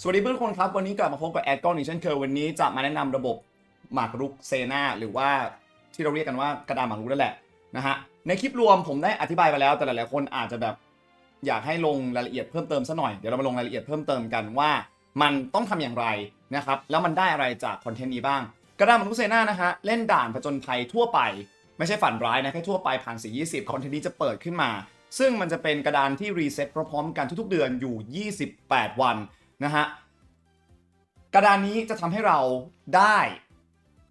สวัสดีเพื่อนคนครับ วันนี้กลับมาพบกับแอดกล้องอีกเช่นเคยวันนี้จะมาแนะนำระบบหมากรุกเซนาหรือว่าที่เราเรียกกันว่ากระดานหมากรุกนั่นแหละนะฮะในคลิปรวมผมได้อธิบายไปแล้ว แต่หลายๆคนอาจจะแบบอยากให้ลงรายละเอียดเพิ่มเติมซะหน่อยเดี๋ยวเรามาลงรายละเอียดเพิ่มเติมกันว่า มันต้องทำอย่างไรนะครับแล้วมันได้อะไรจากคอนเทนต์นี้บ้าง กระดานหมากรุกเซนานะฮะเล่นด่านผจญภัยทั่วไป ไม่ใช่ฝันร้ายนะแค่ทั่วไปผ่าน4 20คอนเทนต์นี้จะเปิดขึ้นมา ซึ่งมันจะเป็นกระดานที่รีเซ็ตพร้อมๆกันทุกๆเดือนอยู่ 28 วัน นะฮะกระดานนี้จะทำให้เราได้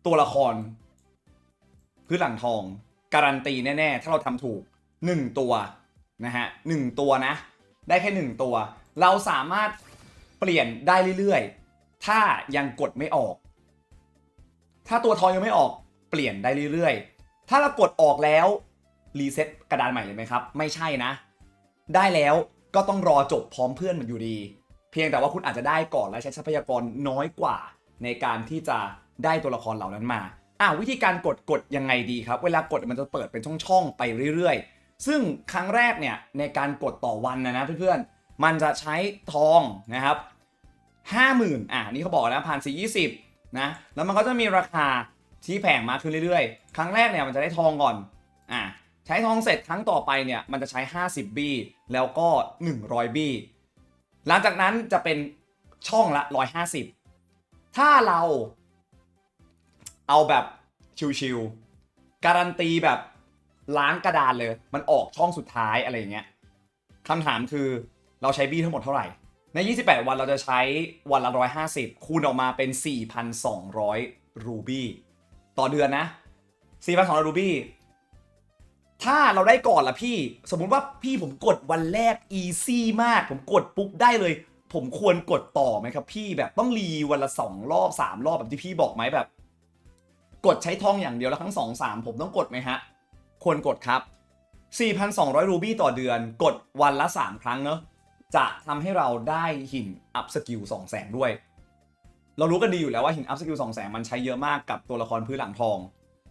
ตัวละคร พื้นหลังทอง การันตีแน่ๆ ถ้าเราทำถูก 1 ตัวนะฮะหนึ่งตัวนะ ได้แค่ 1 ตัว เราสามารถเปลี่ยนได้เรื่อยๆ ถ้ายังกดไม่ออก ถ้าตัวทองยังไม่ออกเปลี่ยนได้เรื่อยๆ ถ้าเรากดออกแล้วรีเซ็ตกระดานใหม่เลยไหมครับ ไม่ใช่นะ ได้แล้วก็ต้องรอจบพร้อมเพื่อนมันอยู่ดี เพียงแต่ว่าคุณอาจจะได้ก่อนและใช้ทรัพยากรน้อยกว่า ในการที่จะได้ตัวละครเหล่านั้นมาอ่าวิธีการกดกดยังไงดีครับ เวลากดมันจะเปิดเป็นช่องๆไปเรื่อยๆ ซึ่งครั้งแรกเนี่ยในการกดต่อวันนะนะเพื่อนๆ มันจะใช้ทองนะครับ50,000อ่านี่เขาบอกนะผ่าน4 20นะแล้วมันก็จะมีราคาที่แพงมากขึ้นเรื่อยๆ ครั้งแรกเนี่ยมันจะได้ทองก่อนอ่าใช้ทองเสร็จครั้งต่อไปเนี่ยมันจะใช้ 50 บี้แล้วก็ 100 บี้ หลังจากนั้นจะเป็นช่องละ 150 ถ้าเราเอาแบบชิวๆการันตีแบบล้างกระดานเลย มันออกช่องสุดท้ายอะไรอย่างเงี้ยคำถามคือเราใช้บี้ทั้งหมดเท่าไหร่ ใน 28 วันเราจะใช้วันละ 150 คูณออกมาเป็น 4,200 รูบี้ต่อเดือนนะ 4,200 รูบี้ ถ้าเราได้ก่อนล่ะพี่ สมมุติว่าพี่ผมกดวันแรก easy มาก ผมกดปุ๊บได้เลย ผมควรกดต่อไหมครับ พี่แบบต้องรีวันละ2รอบ3รอบแบบที่พี่บอกไหมแบบ กดใช้ทองอย่างเดียวแล้วครั้ง2 3ผมต้องกดไหมฮะ ควรกดครับ 4,200 รูบี้ต่อเดือน กดวันละ 3 ครั้งเนอะจะทำให้เราได้หินอัพสกิล2แสงด้วย เรารู้กันดีอยู่แล้วว่าหินอัพสกิล2แสงมันใช้เยอะมากกับตัวละครพื้นหลังทอง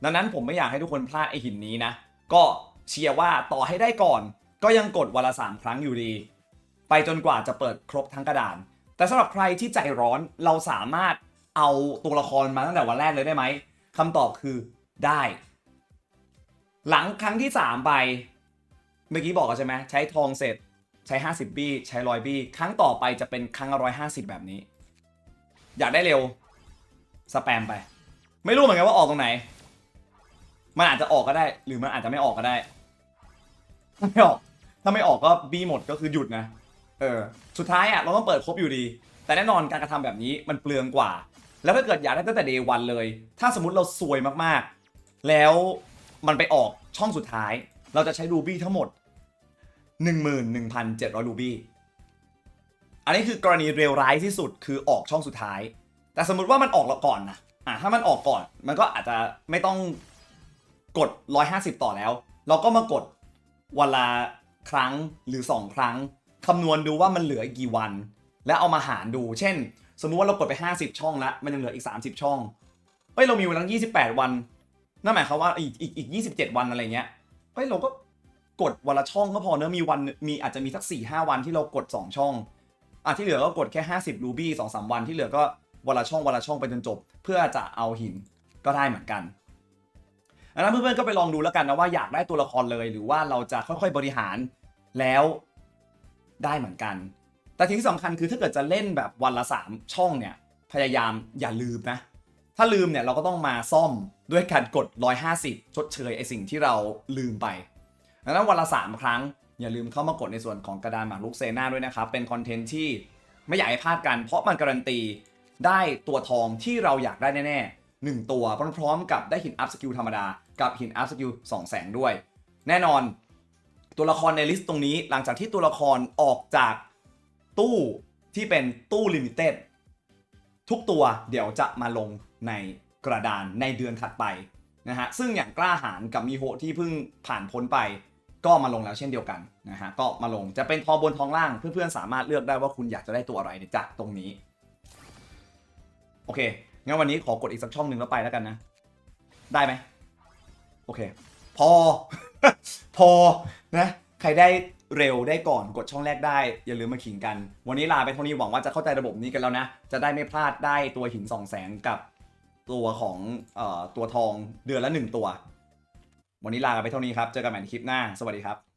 ดังนั้นผมไม่อยากให้ทุกคนพลาดไอหินนี้นะ ก็เชียร์ว่าต่อให้ได้ก่อน ก็ยังกดวันละ3ครั้งอยู่ดี ไปจนกว่าจะเปิดครบทั้งกระดาน แต่สำหรับใครที่ใจร้อนเราสามารถเอาตัวละครมาตั้งแต่วันแรกเลยได้ไหมคำตอบคือได้ หลังครั้งที่3ไปเมื่อกี้บอกแล้วใช่ไหมใช้ทองเสร็จใช้ 50 บี้ใช้ร้อยบี้ครั้งต่อไปจะเป็นครั้งร้อยห้าสิบแบบนี้ อยากได้เร็วสแปมไป ไม่รู้เหมือนกันว่าออกตรงไหน มันอาจจะออกก็ได้ หรือมันอาจจะไม่ออกก็ได้ถ้าไม่ออก ถ้าไม่ออกก็บีหมดก็คือหยุดนะ เออ สุดท้ายอะเราต้องเปิดครบอยู่ดี แต่แน่นอนการกระทำแบบนี้มันเปลืองกว่า แล้วถ้าเกิดอยากได้ตั้งแต่เดวันเลย ถ้าสมมติเราซวยมากๆ แล้วมันไปออกช่องสุดท้าย เราจะใช้รูบี้ทั้งหมด 11,700รูบี้อันนี้คือกรณีเร็วร้ายที่สุดคือออกช่องสุดท้าย แต่สมมุติว่ามันออกแล้วก่อนนะอะถ้ามันออกก่อน มันก็อาจจะไม่ต้อง กด 150 ต่อแล้ว เราก็มากดวันละครั้งหรือ 2 ครั้งคำนวณดูว่ามันเหลืออีกกี่วัน แล้วเอามาหารดู เช่น สมมุติว่าเรากดไป 50 ช่องแล้วมันยังเหลืออีก 30 ช่องเฮ้ยเรามีเวลา28 วันนั่นหมายความว่าอีกอีกอีก27 วันอะไรเงี้ยเฮ้ยเราก็กดวันละช่องก็พอเนอะมีวันมีอาจจะมีสัก4-5 วันที่เรากด 2 ช่องอะที่เหลือก็กดแค่ 50รูบี้สองสามวันที่เหลือก็วันละช่องวันละช่องไปจนจบ เพื่อจะเอาหินก็ได้เหมือนกัน อันนั้นเพื่อนๆก็ไปลองดูแล้วกันนะว่าอยากได้ตัวละครเลย หรือว่าเราจะค่อยๆบริหารแล้วได้เหมือนกัน แต่ที่สำคัญคือถ้าเกิดจะเล่นแบบวันละ 3 ช่องเนี่ยพยายามอย่าลืมนะ ถ้าลืมเนี่ยเราก็ต้องมาซ่อมด้วยการกด 150 ชดเชยไอสิ่งที่เราลืมไปดังนั้นวันละ 3 ครั้ง อย่าลืมเข้ามากดในส่วนของกระดานหมากรุกเซนาด้วยนะครับ เป็นคอนเทนต์ที่ไม่อยากให้พลาดกัน เพราะมันการันตีได้ตัวทองที่เราอยากได้แน่ๆ1ตัวพร้อมๆกับได้หินอัพสกิลธรรมดา กับหินอัพสกิล2แสงด้วย แน่นอนตัวละครในลิสต์ตรงนี้หลังจากที่ตัวละครออกจากตู้ที่เป็นตู้ลิมิเต็ดทุกตัวเดี๋ยวจะมาลงในกระดานในเดือนถัดไปนะฮะซึ่งอย่างกล้าหาญกับมีโฮที่เพิ่งผ่านพ้นไป ก็มาลงแล้วเช่นเดียวกันนะฮะก็มาลงจะเป็นทองบนทองล่างเพื่อนๆสามารถเลือกได้ว่าคุณอยากจะได้ตัวอะไรจากตรงนี้ โอเคงั้นวันนี้ขอกดอีกสักช่องหนึ่งแล้วไปแล้วกันนะ ได้ไหม โอเค พอ พอนะใครได้เร็วได้ก่อนกดช่องแรกได้ อย่าลืมมาขิงกัน วันนี้ลาไปเท่านี้หวังว่าจะเข้าใจระบบนี้กันแล้วนะ จะได้ไม่พลาดได้ตัวหินสองแสงกับตัวของเอ่อตัวทองเดือนละหนึ่งตัว วันนี้ลากันไปเท่านี้ครับ เจอกันใหม่ในคลิปหน้า สวัสดีครับ